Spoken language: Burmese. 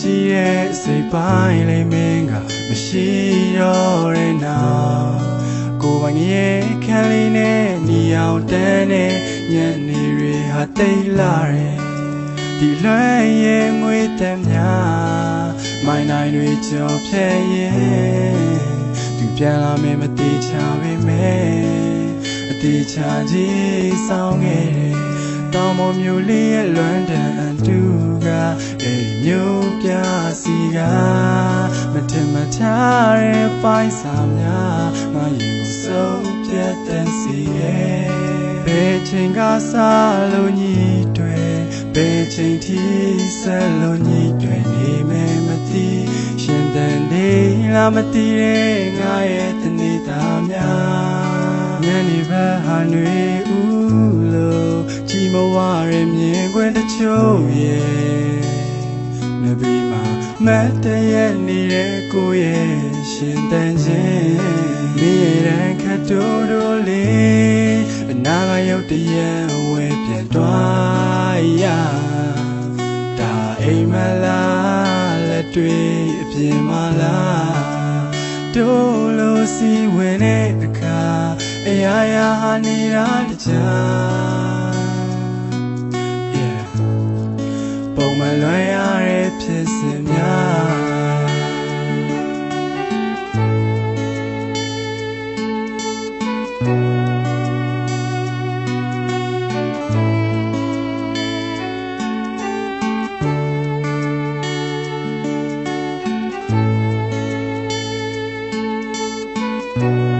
ကြည့်ရဲ့စိတ်ပိုင်းလေးမင်းကမရှိတော့တဲ့နောက်ကိုယ်ပိုင်ရဲ့ခန်းလေးနဲ့ညီအောင်တန်းနဲ့ညနေတွေဟာတိတ်လာတယ်ဒီလွမ်းရဲ့ငွေတမ်းများမိုင်းနိုင်တွေကြော်ဖြဲရဲ့သူပြန်လာမယ်မတိချပေမဲ့အတိချကြီးဆောင်ခဲ့တယ် တောင်ပေါ်မျိုးလေးရဲ့လွမ်းတန်အတူကအဲ့ဒီမျိုးပြစီကမထင်မထားတဲ့ပိုင်းစာများငါရင်ကိုဆုံးပြတ်တဲ့စီရဲ့ဘယ်ချိန်ကစားလို့ညီတွေဘယ်ချိန်ထိဆက်လို့ညီတွေနေမယ်မသိရှင်တန်နေလားမသိတဲ့ငါရဲ့ ခွင့်တချို့ရဲ့နဗီမှာမတ်တရဲ့နေတဲ့ကိုရဲ့ရှင်တန်ခြင်းမိရန်ခတ်တိုးတိုးလေးအနာကရုတ်တရက်ဝဲပြန်သွားရဒါအိမ်မလားလက်တွေအပြင်မလားတို့လို့စီဝင်တဲ့အခါအရာရာဟာနေတာတကြား ပုံမလွန်ရတဲ့ဖြစ်စဉ်များ။